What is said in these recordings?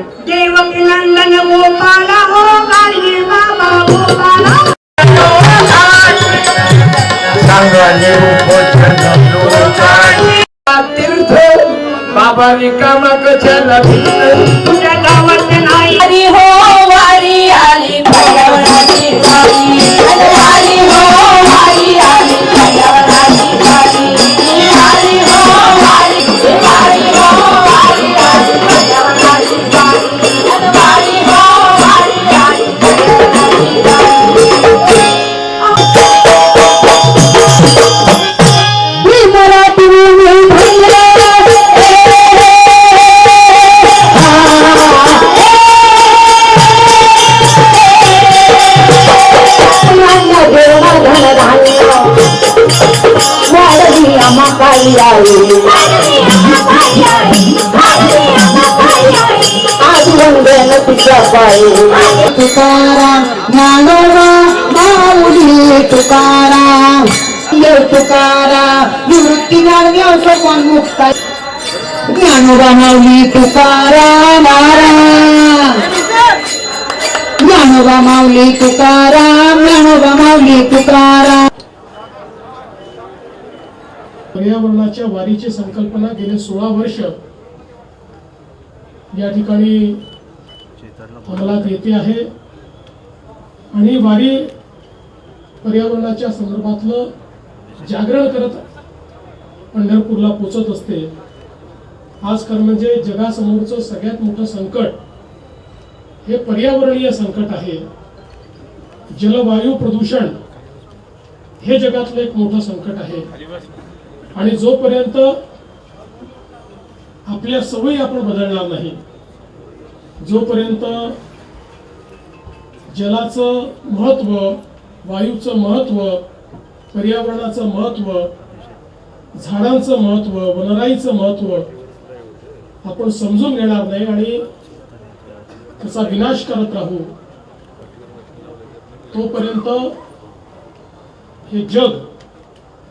देवकी नंदन गोपाला हो बाबा गोपाला. सांगाने उपोषण लोकांनी. तीर्थ. बाबा रिकामक चला तुझ्या गावात तुकाराम ज्ञानोबा माऊली तुकाराम तुकाराम निवृत्ती मुक्ता ज्ञानोबा माऊली तुकाराम ज्ञानोबा माऊली तुकाराम ज्ञानोबा माऊली तुकाराम. पर्यावरणाच्या वारीची संकल्पना गेले सोळा वर्ष या ठिकाणी अंमलात येते आहे. आणि वारी पर्यावरणाच्या संदर्भातलं जागरण करत पंढरपूरला पोचत असते. आज खरं म्हणजे जगासमोरचं सगळ्यात मोठं संकट हे पर्यावरणीय संकट आहे. जलवायू प्रदूषण हे जगातलं एक मोठं संकट आहे. आणि जोपर्यंत आपल्या सवयी आपण बदलणार नाही जोपर्यंत जलाचं महत्त्व वायूचं महत्त्व पर्यावरणाचं महत्त्व झाडांचं महत्त्व वनराईचं महत्त्व आपण समजून घेणार नाही आणि त्याचा विनाश करत राहू तोपर्यंत हे जग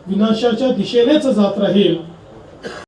विनाशाच्या दिशेनेच जात राहील.